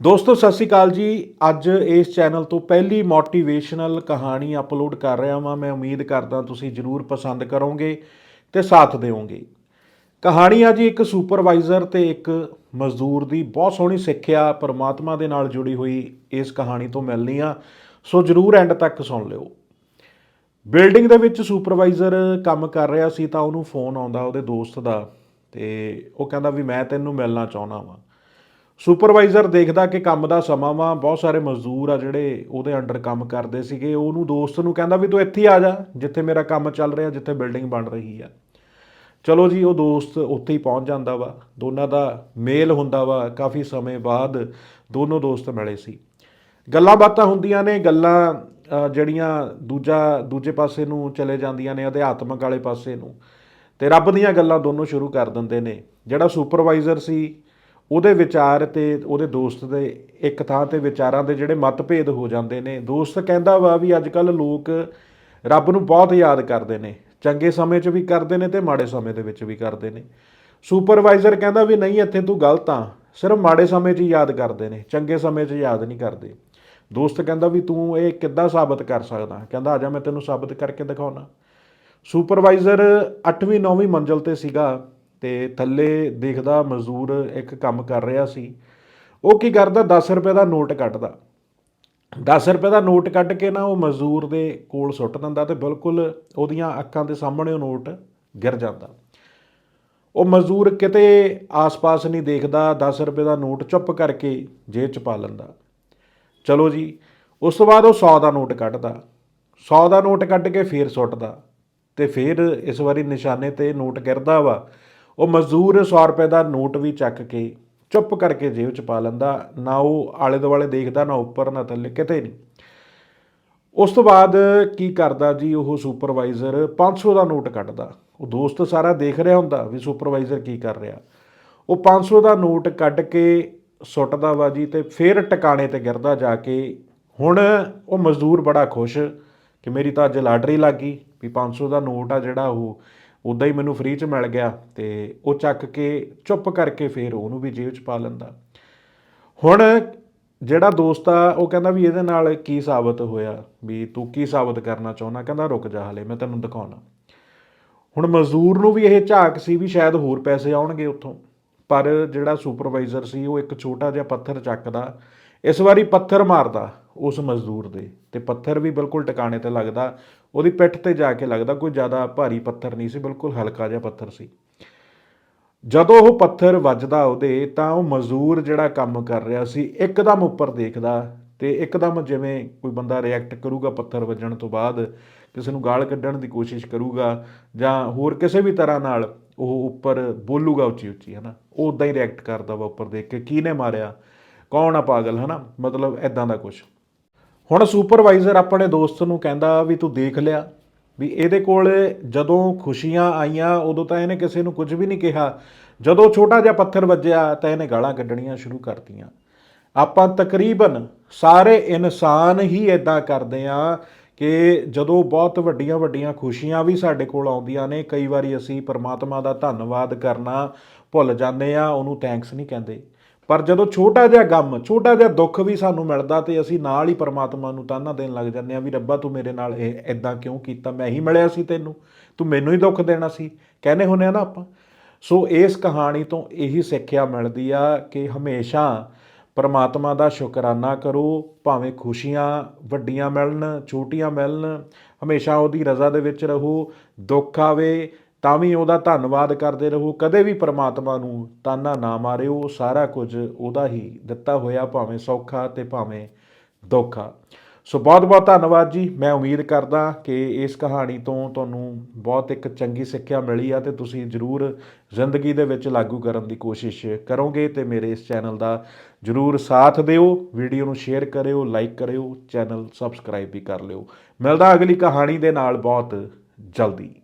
ਦੋਸਤੋ, ਸਤਿ ਸ਼੍ਰੀ ਅਕਾਲ ਜੀ। ਅੱਜ ਇਸ ਚੈਨਲ ਤੋਂ ਪਹਿਲੀ ਮੋਟੀਵੇਸ਼ਨਲ ਕਹਾਣੀ ਅਪਲੋਡ ਕਰ ਰਿਹਾ ਹਾਂ ਮੈਂ ਉਮੀਦ ਕਰਦਾ ਤੁਸੀਂ ਜਰੂਰ ਪਸੰਦ ਕਰੋਗੇ ਤੇ ਸਾਥ ਦਿਓਗੇ ਕਹਾਣੀ ਆ ਜੀ ਇੱਕ ਸੁਪਰਵਾਈਜ਼ਰ ਤੇ ਇੱਕ ਮਜ਼ਦੂਰ ਦੀ। ਬਹੁਤ ਸੋਹਣੀ ਸਿੱਖਿਆ ਪਰਮਾਤਮਾ ਦੇ ਨਾਲ ਜੁੜੀ ਹੋਈ ਇਸ ਕਹਾਣੀ ਤੋਂ ਮਿਲਣੀ ਆ। ਸੋ ਜਰੂਰ ਐਂਡ ਤੱਕ ਸੁਣ ਲਿਓ। ਬਿਲਡਿੰਗ ਦੇ ਵਿੱਚ ਸੁਪਰਵਾਈਜ਼ਰ ਕੰਮ ਕਰ ਰਿਹਾ ਸੀ ਤਾਂ ਉਹਨੂੰ ਫੋਨ ਆਉਂਦਾ ਉਹਦੇ ਦੋਸਤ ਦਾ ਤੇ ਉਹ ਕਹਿੰਦਾ ਵੀ ਮੈਂ ਤੈਨੂੰ ਮਿਲਣਾ ਚਾਹੁੰਦਾ ਵਾਂ। ਸੁਪਰਵਾਈਜ਼ਰ ਦੇਖਦਾ ਕਿ ਕੰਮ ਦਾ ਸਮਾਂ ਵਾ, ਬਹੁਤ ਸਾਰੇ ਮਜ਼ਦੂਰ ਆ ਜਿਹੜੇ ਉਹਦੇ ਅੰਡਰ ਕੰਮ ਕਰਦੇ ਸੀਗੇ। ਉਹਨੂੰ ਦੋਸਤ ਨੂੰ ਕਹਿੰਦਾ ਵੀ ਤੂੰ ਇੱਥੇ ਆ ਜਾ, ਜਿੱਥੇ ਮੇਰਾ ਕੰਮ ਚੱਲ ਰਿਹਾ, ਜਿੱਥੇ ਬਿਲਡਿੰਗ ਬਣ ਰਹੀ ਆ। ਚਲੋ ਜੀ, ਉਹ ਦੋਸਤ ਉੱਥੇ ਹੀ ਪਹੁੰਚ ਜਾਂਦਾ ਵਾ। ਦੋਨਾਂ ਦਾ ਮੇਲ ਹੁੰਦਾ ਵਾ। ਕਾਫੀ ਸਮੇਂ ਬਾਅਦ ਦੋਨੋਂ ਦੋਸਤ ਮਿਲੇ ਸੀ। ਗੱਲਾਂ ਬਾਤਾਂ ਹੁੰਦੀਆਂ ਨੇ, ਗੱਲਾਂ ਜਿਹੜੀਆਂ ਦੂਜਾ, ਦੂਜੇ ਪਾਸੇ ਨੂੰ ਚਲੇ ਜਾਂਦੀਆਂ ਨੇ, ਅਧਿਆਤਮਕ ਵਾਲੇ ਪਾਸੇ ਨੂੰ। ਤੇ ਰੱਬ ਦੀਆਂ ਗੱਲਾਂ ਦੋਨੋਂ ਸ਼ੁਰੂ ਕਰ ਦਿੰਦੇ ਨੇ। ਜਿਹੜਾ ਸੁਪਰਵਾਈਜ਼ਰ ਸੀ ਉਹਦੇ ਵਿਚਾਰ ਤੇ ਉਹਦੇ ਦੋਸਤ ਦੇ ਇੱਕ ਥਾਂ ਤੇ ਵਿਚਾਰਾਂ ਦੇ ਜਿਹੜੇ ਮਤਭੇਦ ਹੋ ਜਾਂਦੇ ਨੇ। ਦੋਸਤ ਕਹਿੰਦਾ ਵਾ ਵੀ ਅੱਜ ਕੱਲ ਲੋਕ ਰੱਬ ਨੂੰ ਬਹੁਤ ਯਾਦ ਕਰਦੇ ਨੇ। ਚੰਗੇ ਸਮੇਂ 'ਚ ਵੀ ਕਰਦੇ ਨੇ ਤੇ ਮਾੜੇ ਸਮੇਂ ਦੇ ਵਿੱਚ ਵੀ ਕਰਦੇ ਨੇ। ਸੁਪਰਵਾਈਜ਼ਰ ਕਹਿੰਦਾ ਵੀ ਨਹੀਂ, ਇੱਥੇ ਤੂੰ ਗਲਤ ਆ। ਸਿਰਫ ਮਾੜੇ ਸਮੇਂ 'ਚ ਯਾਦ ਕਰਦੇ ਨੇ, ਚੰਗੇ ਸਮੇਂ 'ਚ ਯਾਦ ਨਹੀਂ ਕਰਦੇ। ਦੋਸਤ ਕਹਿੰਦਾ ਵੀ ਤੂੰ ਇਹ ਕਿੱਦਾਂ ਸਾਬਤ ਕਰ ਸਕਦਾ? ਕਹਿੰਦਾ, ਆ ਜਾ, ਮੈਂ ਤੈਨੂੰ ਸਾਬਤ ਕਰਕੇ ਦਿਖਾਉਣਾ। ਸੁਪਰਵਾਈਜ਼ਰ 8ਵੀਂ 9ਵੀਂ ਮੰਜ਼ਲ ਤੇ ਸੀਗਾ। ਤੇ ਥੱਲੇ ਦੇਖਦਾ ਮਜ਼ਦੂਰ ਇੱਕ ਕੰਮ ਕਰ ਰਿਹਾ ਸੀ। ਉਹ ਕੀ ਕਰਦਾ? 10 ਰੁਪਏ ਦਾ ਨੋਟ ਕੱਢਦਾ 10 ਰੁਪਏ ਦਾ ਨੋਟ ਕੱਢ ਕੇ ਨਾ ਉਹ ਮਜ਼ਦੂਰ ਦੇ ਕੋਲ ਸੁੱਟ ਦਿੰਦਾ ਤੇ ਬਿਲਕੁਲ ਉਹਦੀਆਂ ਅੱਖਾਂ ਦੇ ਸਾਹਮਣੇ ਉਹ ਨੋਟ ਗਿਰ ਜਾਂਦਾ। ਉਹ ਮਜ਼ਦੂਰ ਕਿਤੇ ਆਸ-ਪਾਸ ਨਹੀਂ ਦੇਖਦਾ 10 ਰੁਪਏ ਦਾ ਨੋਟ ਚੁੱਪ ਕਰਕੇ ਜੇਬ 'ਚ ਪਾ ਲੈਂਦਾ। ਚਲੋ ਜੀ, ਉਸ ਤੋਂ ਬਾਅਦ ਉਹ 100 ਦਾ ਨੋਟ ਕੱਢਦਾ 100 ਦਾ ਨੋਟ ਕੱਢ ਕੇ ਫੇਰ ਸੁੱਟਦਾ ਤੇ ਫੇਰ ਇਸ ਵਾਰੀ ਨਿਸ਼ਾਨੇ ਤੇ ਨੋਟ ਗਿਰਦਾ ਵਾ। ਉਹ ਮਜ਼ਦੂਰ 100 ਰੁਪਏ ਦਾ ਨੋਟ ਵੀ ਚੱਕ ਕੇ ਚੁੱਪ ਕਰਕੇ ਜੇਬ 'ਚ ਪਾ ਲੈਂਦਾ, ਨਾ ਉਹ ਆਲੇ ਦੁਆਲੇ ਦੇਖਦਾ, ਨਾ ਉੱਪਰ, ਨਾ ਥੱਲੇ, ਕਿਤੇ ਨਹੀਂ। ਉਸ ਤੋਂ ਬਾਅਦ ਕੀ ਕਰਦਾ ਜੀ ਉਹ ਸੁਪਰਵਾਈਜ਼ਰ? 500 ਦਾ ਨੋਟ ਕੱਢਦਾ ਉਹ ਦੋਸਤ ਸਾਰਾ ਦੇਖ ਰਿਹਾ ਹੁੰਦਾ ਵੀ ਸੁਪਰਵਾਈਜ਼ਰ ਕੀ ਕਰ ਰਿਹਾ। ਉਹ 500 ਦਾ ਨੋਟ ਕੱਢ ਕੇ ਸੁੱਟਦਾ ਵਾ ਜੀ ਤੇ ਫਿਰ ਟਿਕਾਣੇ ਤੇ ਗਿਰਦਾ ਜਾ ਕੇ। ਹੁਣ ਉਹ ਮਜ਼ਦੂਰ ਬੜਾ ਖੁਸ਼ ਕਿ ਮੇਰੀ ਤਾਂ ਅੱਜ ਲਾਟਰੀ ਲੱਗ ਗਈ ਵੀ 500 ਦਾ ਨੋਟ ਆ ਜਿਹੜਾ ਉਹ ਉਦਾਂ ਹੀ ਮੈਨੂੰ ਫ੍ਰੀ ਚ ਮਿਲ ਗਿਆ ਤੇ ਉਹ ਚੱਕ ਕੇ ਚੁੱਪ ਕਰਕੇ ਫਿਰ ਉਹਨੂੰ ਵੀ ਜੇਬ ਚ ਪਾ ਲੈਂਦਾ। ਹੁਣ ਜਿਹੜਾ ਦੋਸਤ ਆ, ਉਹ ਕਹਿੰਦਾ ਵੀ ਇਹਦੇ ਨਾਲ ਕੀ ਸਾਬਤ ਹੋਇਆ? ਵੀ ਤੂੰ ਕੀ ਸਾਬਤ ਕਰਨਾ ਚਾਹੁੰਦਾ ਕਹਿੰਦਾ, ਰੁਕ ਜਾ ਹਲੇ, ਮੈਂ ਤੈਨੂੰ ਦਿਖਾਉਣਾ। ਹੁਣ ਮਜ਼ਦੂਰ ਨੂੰ ਵੀ ਇਹ ਝਾਕ ਸੀ ਵੀ ਸ਼ਾਇਦ ਹੋਰ ਪੈਸੇ ਆਉਣਗੇ ਉੱਥੋਂ, ਪਰ ਜਿਹੜਾ ਸੁਪਰਵਾਈਜ਼ਰ ਸੀ, ਉਹ ਇੱਕ ਛੋਟਾ ਜਿਹਾ ਪੱਥਰ ਚੱਕਦਾ, ਇਸ ਵਾਰੀ ਪੱਥਰ ਮਾਰਦਾ। ਉਸ ਮਜ਼ਦੂਰ ਦੇ। ਤੇ ਪੱਥਰ ਵੀ ਬਿਲਕੁਲ ਟਿਕਾਣੇ ਤੇ ਲੱਗਦਾ, ਉਹਦੀ ਪਿੱਠ ਤੇ ਜਾ ਕੇ ਲੱਗਦਾ, ਕੋਈ ਜ਼ਿਆਦਾ ਭਾਰੀ ਪੱਥਰ ਨਹੀਂ ਸੀ, ਬਿਲਕੁਲ ਹਲਕਾ ਜਿਹਾ ਪੱਥਰ ਸੀ। ਜਦੋਂ ਉਹ ਪੱਥਰ ਵੱਜਦਾ ਉਹਦੇ, ਤਾਂ ਉਹ ਮਜ਼ਦੂਰ ਜਿਹੜਾ ਕੰਮ ਕਰ ਰਿਹਾ ਸੀ, ਇੱਕਦਮ ਉੱਪਰ ਦੇਖਦਾ ਤੇ ਇੱਕਦਮ ਜਿਵੇਂ ਕੋਈ ਬੰਦਾ ਰਿਐਕਟ ਕਰੂਗਾ ਪੱਥਰ ਵੱਜਣ ਤੋਂ ਬਾਅਦ, ਕਿਸੇ ਨੂੰ ਗਾਲ ਕੱਢਣ ਦੀ ਕੋਸ਼ਿਸ਼ ਕਰੂਗਾ, ਜਾਂ ਹੋਰ ਕਿਸੇ ਵੀ ਤਰ੍ਹਾਂ ਨਾਲ ਉਹ ਉੱਪਰ ਬੋਲੂਗਾ ਉੱਚੀ ਉੱਚੀ, ਹਨਾ? ਉਹ ਉਦਾਂ ਹੀ ਰਿਐਕਟ ਕਰਦਾ ਵਾ ਉੱਪਰ ਦੇਖ ਕੇ, ਕੀ ਨੇ ਮਾਰਿਆ? ਕੌਣ ਆ ਪਾਗਲ, ਹਨਾ? ਮਤਲਬ ਐਦਾਂ ਦਾ ਕੁਝ ਹੁਣ ਸੁਪਰਵਾਈਜ਼ਰ ਆਪਣੇ ਦੋਸਤ ਨੂੰ ਕਹਿੰਦਾ ਵੀ ਤੂੰ ਦੇਖ ਲਿਆ, ਵੀ ਇਹਦੇ ਕੋਲ ਜਦੋਂ ਖੁਸ਼ੀਆਂ ਆਈਆਂ, ਉਦੋਂ ਤਾਂ ਇਹਨੇ ਕਿਸੇ ਨੂੰ ਕੁਝ ਵੀ ਨਹੀਂ ਕਿਹਾ। ਜਦੋਂ ਛੋਟਾ ਜਿਹਾ ਪੱਥਰ ਵੱਜਿਆ ਤਾਂ ਇਹਨੇ ਗਾਲਾਂ ਕੱਢਣੀਆਂ ਸ਼ੁਰੂ ਕਰਤੀਆਂ। ਆਪਾਂ ਤਕਰੀਬਨ ਸਾਰੇ ਇਨਸਾਨ ਹੀ ਇਦਾਂ ਕਰਦੇ ਆ ਕਿ ਜਦੋਂ ਬਹੁਤ ਵੱਡੀਆਂ ਵੱਡੀਆਂ ਖੁਸ਼ੀਆਂ ਵੀ ਸਾਡੇ ਕੋਲ ਆਉਂਦੀਆਂ ਨੇ, ਕਈ ਵਾਰੀ ਅਸੀਂ ਪਰਮਾਤਮਾ ਦਾ ਧੰਨਵਾਦ ਕਰਨਾ ਭੁੱਲ ਜਾਂਦੇ ਆ ਉਹਨੂੰ ਥੈਂਕਸ ਨਹੀਂ ਕਹਿੰਦੇ। ਪਰ ਜਦੋਂ ਛੋਟਾ ਜਿਹਾ ਗਮ, ਛੋਟਾ ਜਿਹਾ ਦੁੱਖ ਵੀ ਸਾਨੂੰ ਮਿਲਦਾ ਤੇ ਅਸੀਂ ਨਾਲ ਹੀ ਪਰਮਾਤਮਾ ਨੂੰ ਤਾਨਾ ਦੇਣ ਲੱਗ ਜਾਂਦੇ ਆ ਵੀ ਰੱਬਾ ਤੂੰ ਮੇਰੇ ਨਾਲ ਇਹ ਇਦਾਂ ਕਿਉਂ ਕੀਤਾ? ਮੈਂ ਹੀ ਮਿਲਿਆ ਸੀ ਤੈਨੂੰ। ਤੂੰ ਮੈਨੂੰ ਹੀ ਦੁੱਖ ਦੇਣਾ ਸੀ। ਕਹਿੰਦੇ ਹੁੰਨੇ ਆ ਨਾ ਆਪਾਂ। ਸੋ ਇਸ ਕਹਾਣੀ ਤੋਂ ਇਹੀ ਸਿੱਖਿਆ ਮਿਲਦੀ ਆ ਕਿ ਹਮੇਸ਼ਾ ਪਰਮਾਤਮਾ ਦਾ ਸ਼ੁਕਰਾਨਾ ਕਰੋ, ਭਾਵੇਂ ਖੁਸ਼ੀਆਂ ਵੱਡੀਆਂ ਮਿਲਣ, ਛੋਟੀਆਂ ਮਿਲਣ, ਹਮੇਸ਼ਾ ਉਹਦੀ ਰਜ਼ਾ ਦੇ ਵਿੱਚ ਰਹੋ, ਦੁੱਖ ਆਵੇ ਤਾਂ ਵੀ ਉਹਦਾ ਧੰਨਵਾਦ ਕਰਦੇ ਰਹੋ। ਕਦੇ ਵੀ ਪਰਮਾਤਮਾ ਨੂੰ ਤਾਨਾ ਨਾ ਮਾਰਿਓ। ਸਾਰਾ ਕੁਝ ਉਹਦਾ ਹੀ ਦਿੱਤਾ ਹੋਇਆ, ਭਾਵੇਂ ਸੌਖਾ ਤੇ ਭਾਵੇਂ ਦੁੱਖਾ। ਸੋ ਬਹੁਤ ਬਹੁਤ ਧੰਨਵਾਦ ਜੀ। ਮੈਂ ਉਮੀਦ ਕਰਦਾ ਕਿ ਇਸ ਕਹਾਣੀ ਤੋਂ ਤੁਹਾਨੂੰ ਬਹੁਤ ਇੱਕ ਚੰਗੀ ਸਿੱਖਿਆ ਮਿਲੀ ਆ ਤੇ ਤੁਸੀਂ ਜਰੂਰ ਜ਼ਿੰਦਗੀ ਦੇ ਵਿੱਚ ਲਾਗੂ ਕਰਨ ਦੀ ਕੋਸ਼ਿਸ਼ ਕਰੋਗੇ ਤੇ ਮੇਰੇ ਇਸ ਚੈਨਲ ਦਾ ਜਰੂਰ ਸਾਥ ਦਿਓ। ਵੀਡੀਓ ਨੂੰ ਸ਼ੇਅਰ ਕਰਿਓ, ਲਾਈਕ ਕਰਿਓ, ਚੈਨਲ ਸਬਸਕ੍ਰਾਈਬ ਵੀ ਕਰ ਲਿਓ। ਮਿਲਦਾ ਅਗਲੀ ਕਹਾਣੀ ਦੇ ਨਾਲ ਬਹੁਤ ਜਲਦੀ।